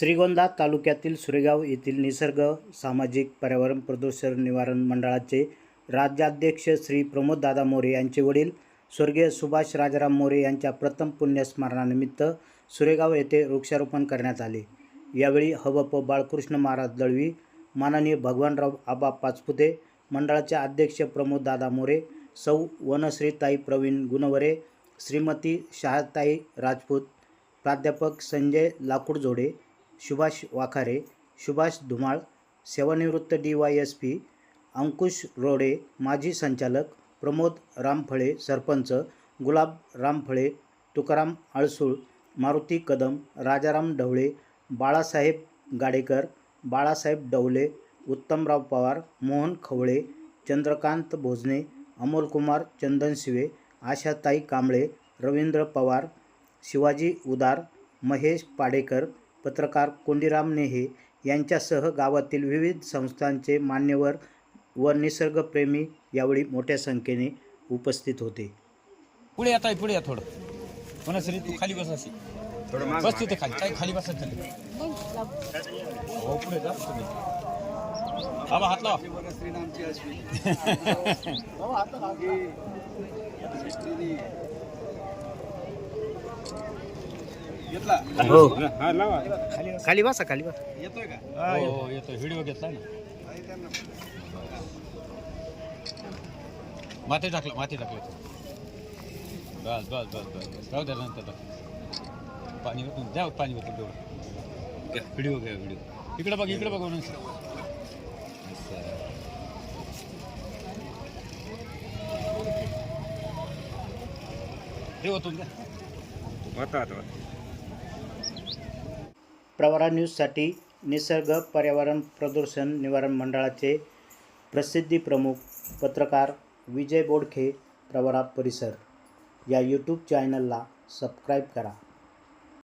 श्रीगोंदा तालुक्यातील सुरेगाव येथील निसर्ग सामाजिक पर्यावरण प्रदूषण निवारण मंडळाचे राज्याध्यक्ष श्री प्रमोददादा मोरे यांचे वडील स्वर्गीय सुभाष राजाराम मोरे यांच्या प्रथम पुण्यस्मरणानिमित्त सुरेगाव येथे वृक्षारोपण करण्यात आले. यावेळी हवप बाळकृष्ण महाराज दळवी माननीय भगवानराव आबा पाचपुते मंडळाचे अध्यक्ष प्रमोददादा मोरे सौ वनश्रीताई प्रवीण गुणवरे श्रीमती शहाताई राजपूत प्राध्यापक संजय लाकूडजोडे सुभाष वाखारे सुभाष धुमाळ सेवानिवृत्त D Y S P Ankush Rode माजी संचालक प्रमोद रामफळे सरपंच गुलाब रामफळे तुकाराम अळसूळ मारुती कदम राजाराम ढवळे बाळासाहेब गाडेकर बाळासाहेब डवले उत्तमराव पवार मोहन खवळे चंद्रकांत भोजने अमोलकुमार चंदनशिवे आशाताई कांबळे रवींद्र पवार शिवाजी उदार महेश पाडेकर पत्रकार कोंडीराम नेहे यांच्यासह गावातील विविध संस्थांचे मान्यवर व निसर्गप्रेमी यावेळी मोठ्या संख्येने उपस्थित होते. पुढे आहे पुढे या थोडं. म्हणा सरी तू खाली बस अशी. बस तिथे खाली. काय खाली बसत खाली हो पुढे जा तुम्ही आबा हात लावा. हो. खाली बसा खाली बसा. हो हो येतो. व्हिडिओ घेतला ना. माती टाकलं माती टाकलं बस बस बस बस बस. राहू द्या नंतर. पाणी द्या पाणी ओतून तेवढं. घ्या व्हिडिओ घ्या व्हिडिओ. इकडे बघ इकडे बघ म्हणून ते ओतून द्या प्रवरा न्यूजसाठी निसर्ग पर्यावरण प्रदूषण निवारण मंडळाचे प्रसिद्धी प्रमुख पत्रकार विजय बोडखे प्रवरा परिसर. या यूट्यूब चॅनलला सबस्क्राईब करा.